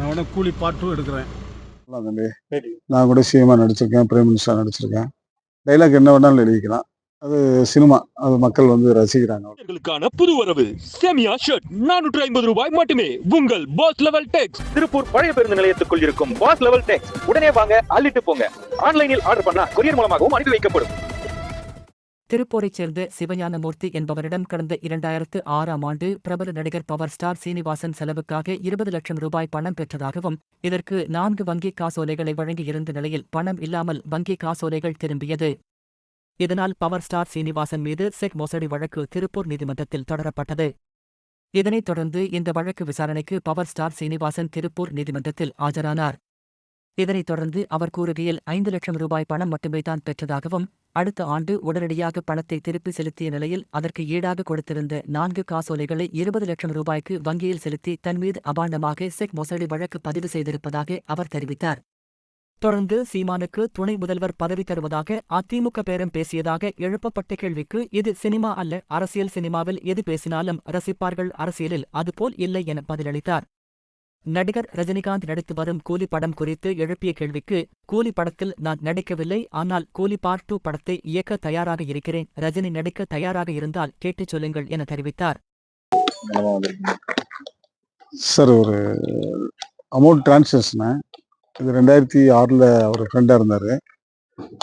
நான் உடனே கூலி பார்ட் டூ எடுக்கிறேன். தம்பி. நான் கூட சிஎம்ஆ நடிச்சிருக்கேன் பிரைம் மினிஸ்டர் நடிச்சிருக்கேன். டைலாக் என்ன வேணாலும் எழுதிக்கலாம். அது சினிமா அது மக்கள் வந்து ரசிக்கிறாங்க. களுக்கான புது வரவு செமியா ஷர்ட் நானூற்று ஐம்பது ரூபாய் மட்டுமே. உங்கள் பாஸ் லெவல் டெக்ஸ் திருப்பூர் பழைய பேருந்து நிலையத்துக்குள் இருக்கும் பாஸ் லெவல் டெக்ஸ் உடனே வாங்க அள்ளிட்டு போங்க. ஆன்லைனில் ஆர்டர் பண்ணா கொரியர் மூலமாகவும் அனுப்பி வைக்கப்படும். திருப்பூரைச் சேர்ந்த சிவஞானமூர்த்தி என்பவரிடம் கடந்த இரண்டாயிரத்து ஆறாம் ஆண்டு பிரபல நடிகர் பவர் ஸ்டார் சீனிவாசன் செலவுக்காக இருபது லட்சம் ரூபாய் பணம் பெற்றதாகவும் இதற்கு நான்கு வங்கி காசோலைகளை வழங்கியிருந்த நிலையில் பணம் இல்லாமல் வங்கி காசோலைகள் திரும்பியது. இதனால் பவர் ஸ்டார் சீனிவாசன் மீது செக் மோசடி வழக்கு திருப்பூர் நீதிமன்றத்தில் தொடரப்பட்டது. இதனைத் தொடர்ந்து இந்த வழக்கு விசாரணைக்கு பவர் ஸ்டார் சீனிவாசன் திருப்பூர் நீதிமன்றத்தில் ஆஜரானார். இதனைத் தொடர்ந்து அவர் கூறுகையில் ஐந்து லட்சம் ரூபாய் பணம் மட்டுமே தான் பெற்றதாகவும் அடுத்த ஆண்டு உடனடியாக பணத்தை திருப்பி செலுத்திய நிலையில் அதற்கு ஈடாக கொடுத்திருந்த நான்கு காசோலைகளை இருபது லட்சம் ரூபாய்க்கு வங்கியில் செலுத்தி தன் மீது அபாண்டமாக செக் மோசடி வழக்கு பதிவு செய்திருப்பதாக அவர் தெரிவித்தார். தொடர்ந்து சீமானுக்கு துணை முதல்வர் பதவி தருவதாக அதிமுக பேரம் பேசியதாக எழுப்பப்பட்ட கேள்விக்கு இது சினிமா அல்ல அரசியல் சினிமாவில் எது பேசினாலும் ரசிப்பார்கள் அரசியலில் அதுபோல் இல்லை என பதிலளித்தார். நடிகர் ரஜினிகாந்த் நடித்து வரும் கூலி படம் குறித்து எழுப்பிய கேள்விக்கு கூலி படத்தில் நான் நடிக்கவில்லை ஆனால் கூலி பார்ட் டூ படத்தை இயக்க தயாராக இருக்கிறேன் ரஜினி நடிக்க தயாராக இருந்தால் கேட்டுச் சொல்லுங்கள் என தெரிவித்தார். சார் ஒரு அமௌண்ட் டிரான்சாக்ஷனு இது ரெண்டாயிரத்தி ஆறில் அவர் ஃப்ரெண்டாக இருந்தார்.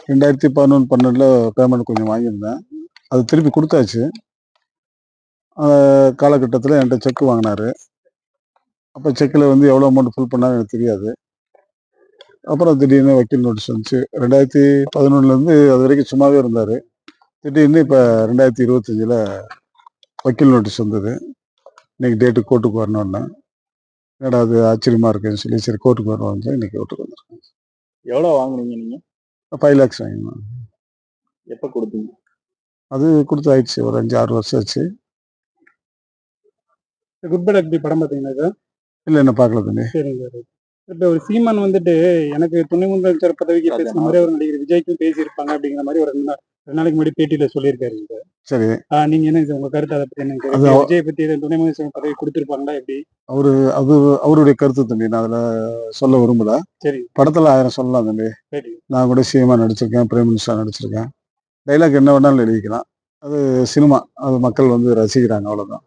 ரெண்டாயிரத்தி பதினொன்று பன்னெண்டில் பேமெண்ட் கொஞ்சம் வாங்கியிருந்தேன். அது திருப்பி கொடுத்தாச்சு. காலகட்டத்தில் என்கிட்ட செக் வாங்கினாரு. அப்போ செக்கில் வந்து எவ்வளோ அமௌண்ட் ஃபில் பண்ணாரு எனக்கு தெரியாது. அப்புறம் திடீர்னு வக்கீல் நோட்டீஸ் வந்துச்சு. ரெண்டாயிரத்தி பதினொன்றுலேருந்து அது வரைக்கும் சும்மாவே இருந்தார். திடீர்னு இப்போ ரெண்டாயிரத்தி இருபத்தஞ்சில் வக்கீல் நோட்டீஸ் வந்தது. இன்னைக்கு டேட்டு கோர்ட்டுக்கு வரணுன்னு என்னடா அது ஆச்சரியமா இருக்குன்னு சொல்லி சரி கோர்ட்டுக்கு வரணும் இன்னைக்கு கோர்ட்டுக்கு வந்திருக்கேன் எவ்வளோ வாங்குனீங்க நீங்க? ஃபைவ் லேக்ஸ் வாங்கினேன். எப்போ கொடுத்தீங்க? அது கொடுத்து ஆயிடுச்சு. ஒரு அஞ்சு ஆறு வருஷம் ஆச்சு. குட் பை எப்படி படம் பார்த்தீங்களா சார் இல்லை என்ன பார்க்கல தம்பி சரிங்க சார். இப்போ ஒரு சீமான் வந்துட்டு எனக்கு துணை முதலமைச்சர் பதவிக்கு பேசுன மாதிரி ஒரு நடிகர் விஜய்க்கும் பேசியிருப்பாங்க அப்படிங்கிற மாதிரி ஒரு ரெண்டு நாள் ரெண்டு நாளைக்கு முன்னாடி பேட்டியில சொல்லியிருக்காரு சார். சரி நீங்க என்ன உங்க கருத்து அதை பத்தி என்ன விஜய் பத்தி துணை முதலமைச்சர் பதவி கொடுத்திருப்பாங்களா எப்படி? அவரு அது அவருடைய கருத்து தம்பி நான் அதில் சொல்ல விரும்பல. சரி. படத்தில் ஆயிரம் சொல்லலாம் தம்பி சரி. நான் கூட சிஎம்ஆ நடிச்சிருக்கேன் பிரைம் மினிஸ்டர் நடிச்சிருக்கேன். டைலாக் என்ன வேணாலும் எழுதிக்கலாம். அது சினிமா அது மக்கள் வந்து ரசிக்கிறாங்க அவ்வளோதான்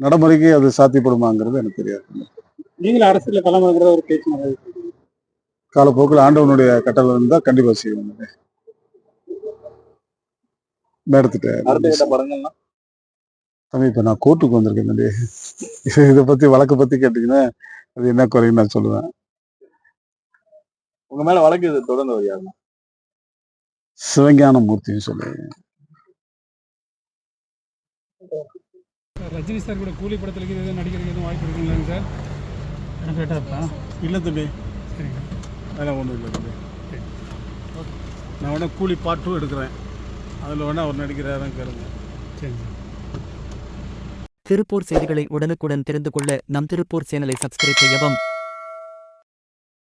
நடைமுறைக்கு அது சாத்தியப்படுமாங்கிறது எனக்கு தெரியாது. நீங்களும் அரசியல களமிறங்குறத ஒரு பேச்சு காலப்போக்கில் ஆண்டவனுடைய கட்டளை இருந்தால் கண்டிப்பாக கட்ட படங்கள்லாம் தம்பி இப்போ நான் கோர்ட்டுக்கு வந்திருக்கேன் தம்பி. இதை பற்றி வழக்கை பற்றி கேட்டிங்கன்னா அது என்ன குறைன்னு நான் சொல்லுவேன். உங்க மேல வழக்கு இது தொடர்ந்து வருது சிவஞான மூர்த்தின்னு சொல்லி. ரஜினி சார் கூட கூலி படத்துல எதுவும் நடிக்கிறதுக்கு எதுவும் வாய்ப்பு இருக்குங்களாங்க சார்? இருப்பேன் இல்லை தம்பி. சரிங்க. அதெல்லாம் ஒன்றும் இல்லை தம்பி. நான் உடனே கூலி பார்ட் டூ எடுக்கிறேன். அதில் வேணால் அவர் நடிக்கிறாரான்னு கேளுங்க. சரிங்க திருப்பூர் செய்திகளை உடனுக்குடன் தெரிந்து கொள்ள நம் திருப்பூர் சேனலை சப்ஸ்கிரைப் செய்யவும்